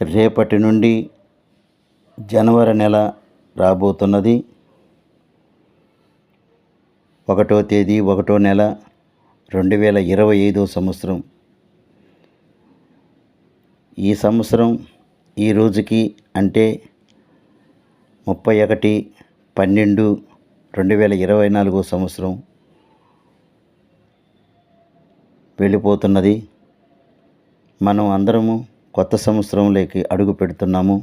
రేపటి నుండి జనవరి నెల రాబోతున్నది. ఒకటో తేదీ ఒకటో నెల రెండు వేల ఇరవై ఐదో సంవత్సరం. ఈ సంవత్సరం ఈ రోజుకి అంటే ముప్పై ఒకటి పన్నెండు రెండు వేల ఇరవై నాలుగో సంవత్సరం వెళ్ళిపోతున్నది. మనం అందరము కొత్త సంవత్సరంలోకి అడుగు పెడుతున్నాము.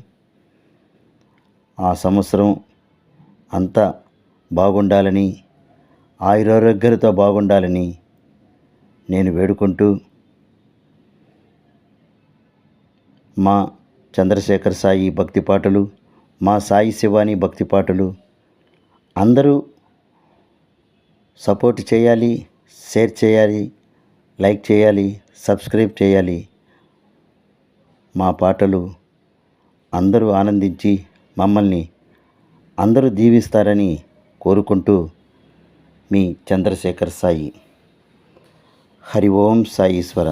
ఆ సంవత్సరం అంతా బాగుండాలని ఆయురారోగ్యాలతో బాగుండాలని నేను వేడుకుంటూ మా చంద్రశేఖర్ సాయి భక్తి పాటలు మా సాయి శివాని భక్తి పాటలు అందరూ సపోర్ట్ చేయాలి షేర్ చేయాలి లైక్ చేయాలి సబ్స్క్రైబ్ చేయాలి. మా పాటలు అందరూ ఆనందించి మమ్మల్ని అందరూ దీవిస్తారని కోరుకుంటూ మీ చంద్రశేఖర్ సాయి. హరి ఓం సాయీశ్వర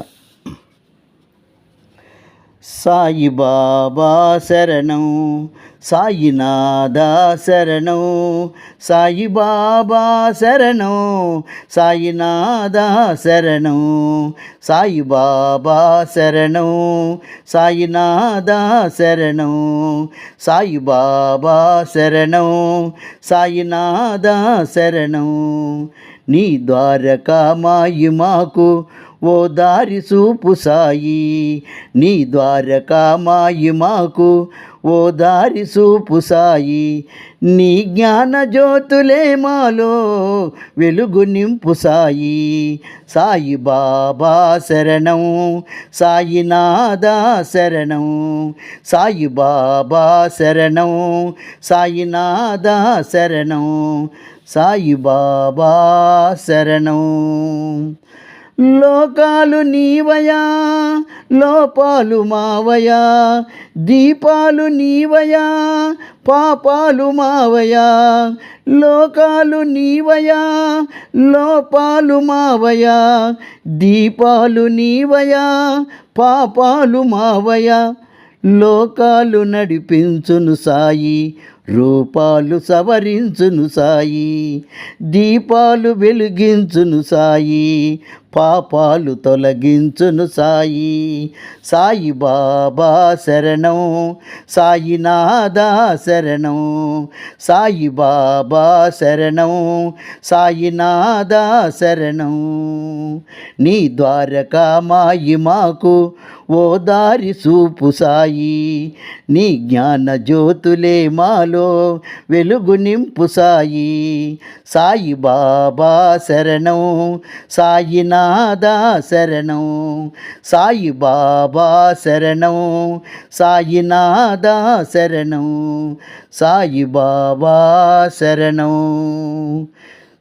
సాయి బాబా శరణం. సాయినాథ శరణం సాయిబాబా శరణం సాయినాథ శరణం సాయిబాబా శరణం సాయినాథ శరణం సాయిబాబా శరణం సాయినాథ శరణం నీ ద్వారకా మాయి మాకు ఓ దారి చూపు సాయి. నీ ద్వారకా మాయి మాకు ఓ దారి చూపు సాయి. నీ జ్ఞాన జ్యోతులే మాలో వెలుగు నింపు సాయి. సాయి బాబా శరణం సాయినాథ శరణం సాయి బాబా శరణం సాయినాథ శరణం సాయి బాబా శరణం. లోకాలు నీవయా లోపాలు మావయా దీపాలు నీవయా పాపాలు మావయా లోకాలు నీవయా లోపాలు మావయా దీపాలు నీవయా పాపాలు మావయా లోకాలు నడిపించును సాయి రూపాలు సవరించును సాయి దీపాలు వెలిగించును సాయి పాపాలు తొలగించును సాయి. సాయి బాబా శరణం సాయినాథా శరణం సాయి బాబా శరణం సాయినాథా శరణం. నీ ద్వారకా మాయి మాకు ఓ దారి సూపు సాయి నీ జ్ఞాన జ్యోతులే మాలు వెలుగు నింపు సాయి. సాయి బాబా శరణం సాయినాథ శరణం సాయి బాబా శరణం సాయినాథ శరణం సాయి బాబా శరణం.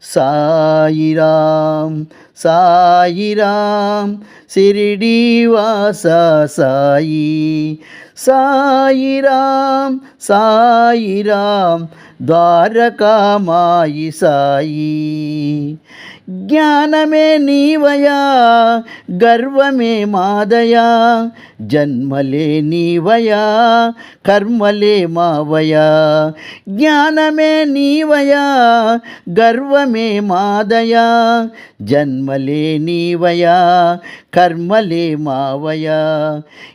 సాయిరాం సాయిరాం శిరిడీవాస సాయి. సాయిరాం సాయిరాం ద్వారకామాయి సాయి జ్ఞానమే నీవయా గర్వమే మాదయా జన్మలే నీవయా కర్మలే మావయా జ్ఞానమే నీవయా గర్వమే మాదయా జన్మలే నీవయా కర్మలే మావయా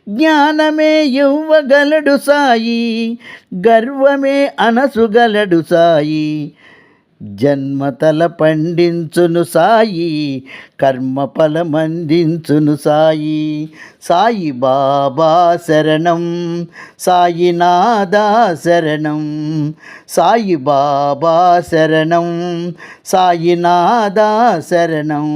జ్ఞానమే ఇవ్వగలడు సాయి గర్వమే అనసుగల అనసుగలడు సాయి జన్మతల పండించును సాయి కర్మ ఫలమందించును సాయి. సాయి బాబా శరణం సాయినాథా శరణం సాయి బాబా శరణం సాయినాథా శరణం.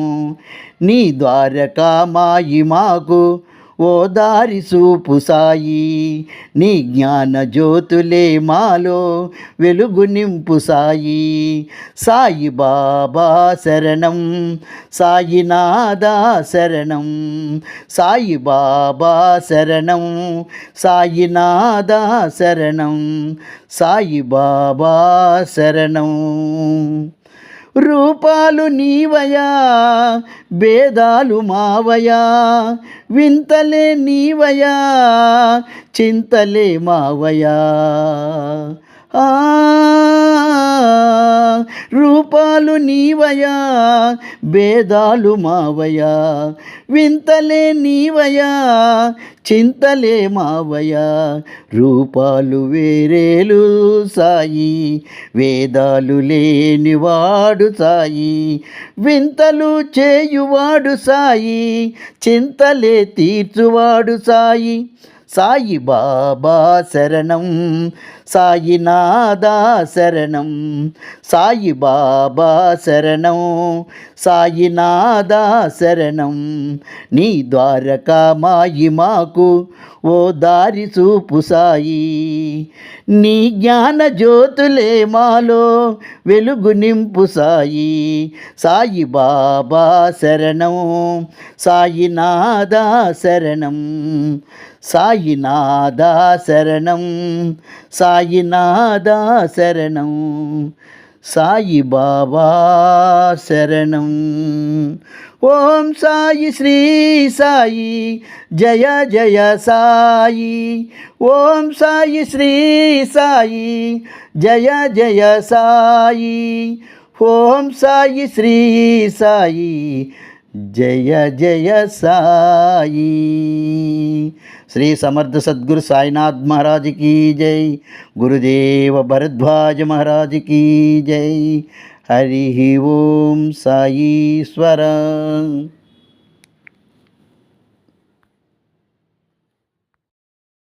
నీ ద్వారకా మాయి మాకు ఓ దారి చూపు సాయి నీ జ్ఞాన జ్యోతులే మాలో వెలుగు నింపు సాయి. సాయి బాబా శరణం సాయినాథా శరణం సాయి బాబా శరణం సాయినాథా శరణం సాయి బాబా శరణం. రూపాలు నీవయా భేదాలు మావయా వింతలే నీవయా చింతలే మావయా. ఆ రూపాలు నీవయా భేదాలు మావయా. వింతలే నీవయా చింతలే మావయా. రూపాలు వేరేలు సాయి వేదాలు లేనివాడు సాయి. వింతలు చేయువాడు సాయి చింతలే తీర్చువాడు సాయి. సాయి బాబా శరణం సాయినాథా శరణం సాయి బాబా శరణం సాయినాథా శరణం నీ ద్వారకా మాయి మాకు ఓ దారి చూపు సాయి. నీ జ్ఞాన జ్యోతులే మాలో వెలుగు నింపు సాయి. సాయి బాబా శరణం సాయినాథా శరణం సాయినాథ శరణం సాయినాథా శరణం. సాయి బాబా శరణం. ఓం సాయి శ్రీ సాయి జయ జయ సాయి. ఓం సాయి శ్రీ సాయి జయ జయ సాయి. ఓం సాయి శ్రీ సాయి जय जय साई। श्री समर्थ सद्गुरु साईनाथ महाराज की जय। गुरुदेव भरद्वाज महाराज की जय। हरि ओम साईश्वर